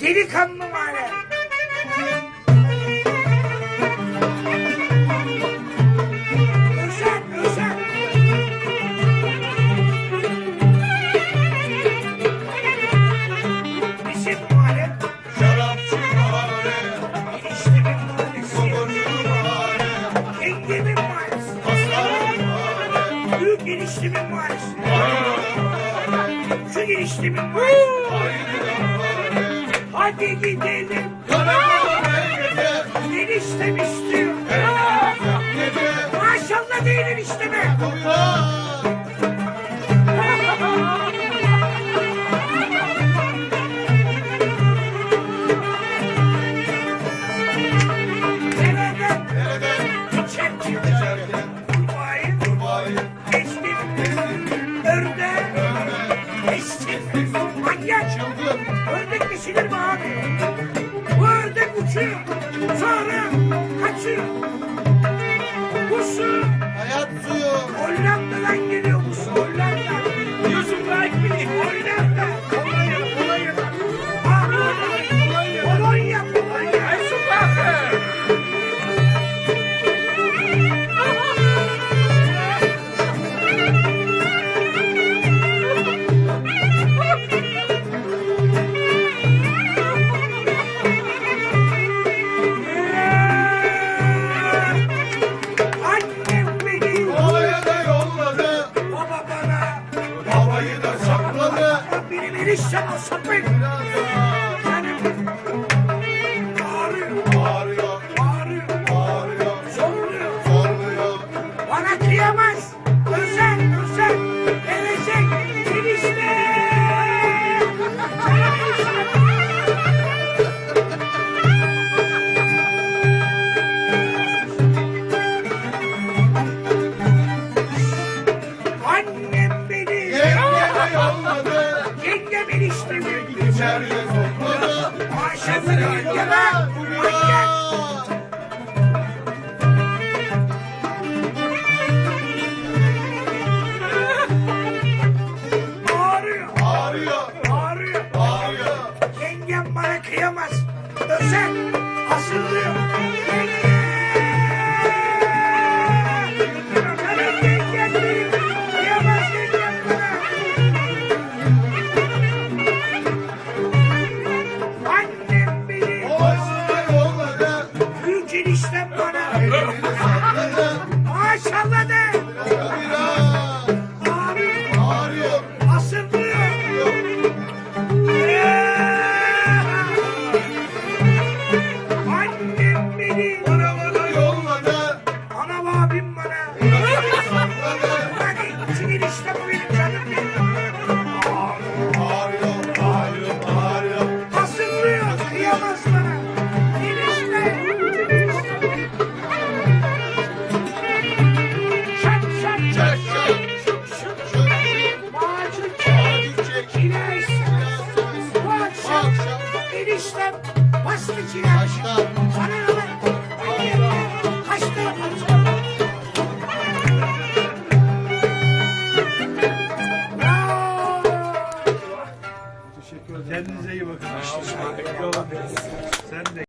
Delikanlı mane. Özen, özen. Bizim mane. Şarapçı bahane, İşte bir mahallesi. kumurcu bahane, Engemin mahallesi. aslanın bahane, Büyük eniştemin mahallesi. ayının bahane, Şu eniştemin mahallesi. Hadi gidelim. Eniştem işte. uçuyor. Ördek kesilir mi abi? Bu ördek uçuyor. Sonra kaçıyor. Bu Finish him or something! yaşasın Kemal. Ağrıyor. Ağrıyor. Ağrıyor. Ağrıyor. Yengem bana kıyamaz. Özel asılıyor. girişten bana. bastın içine. Kaçtı. Sana ne lan? Kaçtı. Kaçtı.